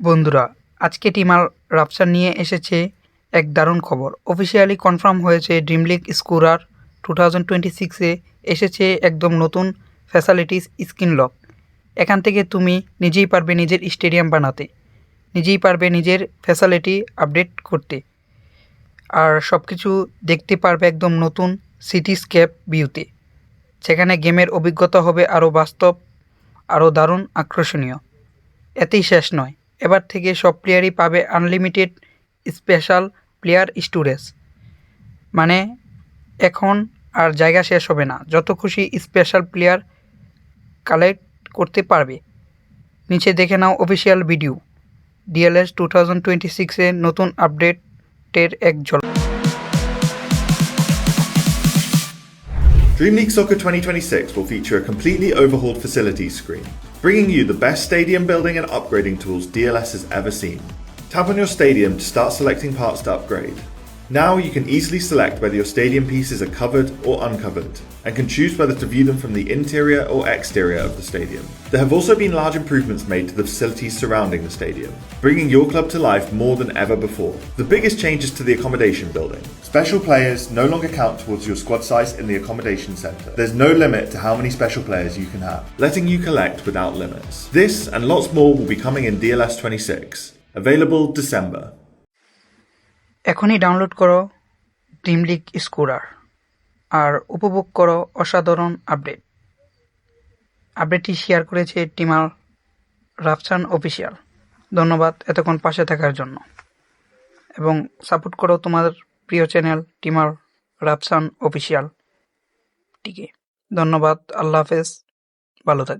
বন্ধুরা, আজকে টিমাল রাপসার নিয়ে এসেছে এক দারুণ খবর। অফিসিয়ালি কনফার্ম হয়েছে Dream League Scorer two thousand twenty সিক্সে এসেছে একদম নতুন ফ্যাসালিটিস স্ক্রিন লক এখান থেকে তুমি নিজেই পারবে নিজের স্টেডিয়াম বানাতে, নিজেই পারবে নিজের ফ্যাসালিটি আপডেট করতে। আর সব কিছু দেখতে পারবে একদম নতুন সিটিস্কেপ ভিউতে সেখানে গেমের অভিজ্ঞতা হবে আরও বাস্তব আরও দারুণ, আকর্ষণীয়। এতেই শেষ নয়। এবার থেকে সব প্লেয়ারই পাবে আনলিমিটেড স্পেশাল প্লেয়ার স্টোরেজ মানে এখন আর জায়গা শেষ হবে না। যত খুশি স্পেশাল প্লেয়ার কালেক্ট করতে পারবে। নিচে দেখে নাও official video DLS two thousand twenty সিক্সের নতুন আপডেটের এক ঝলক। Dream League Soccer 2026 will feature a completely overhauled facilities screen, bringing you the best stadium building and upgrading tools DLS has ever seen. Tap on your stadium to start selecting parts to upgrade. Now you can easily select whether your stadium pieces are covered or uncovered, and can choose whether to view them from the interior or exterior of the stadium. There have also been large improvements made to the facilities surrounding the stadium, bringing your club to life more than ever before. The biggest changes to the accommodation building. Special players no longer count towards your squad size in the accommodation centre. There's no limit to how many special players you can have, letting you collect without limits. This and lots more will be coming in DLS 26. Available December. এখনই download করো Dream League Scorer আর উপভোগ করো অসাধারণ update আপডেটটি share করেছে টিমার Rafsan official ধন্যবাদ এতক্ষণ পাশে থাকার জন্য। এবং সাপোর্ট করো তোমার প্রিয় চ্যানেল টিমার রাফসান অফিসিয়াল টিকে ধন্যবাদ, আল্লাহ হাফেজ। ভালো থাক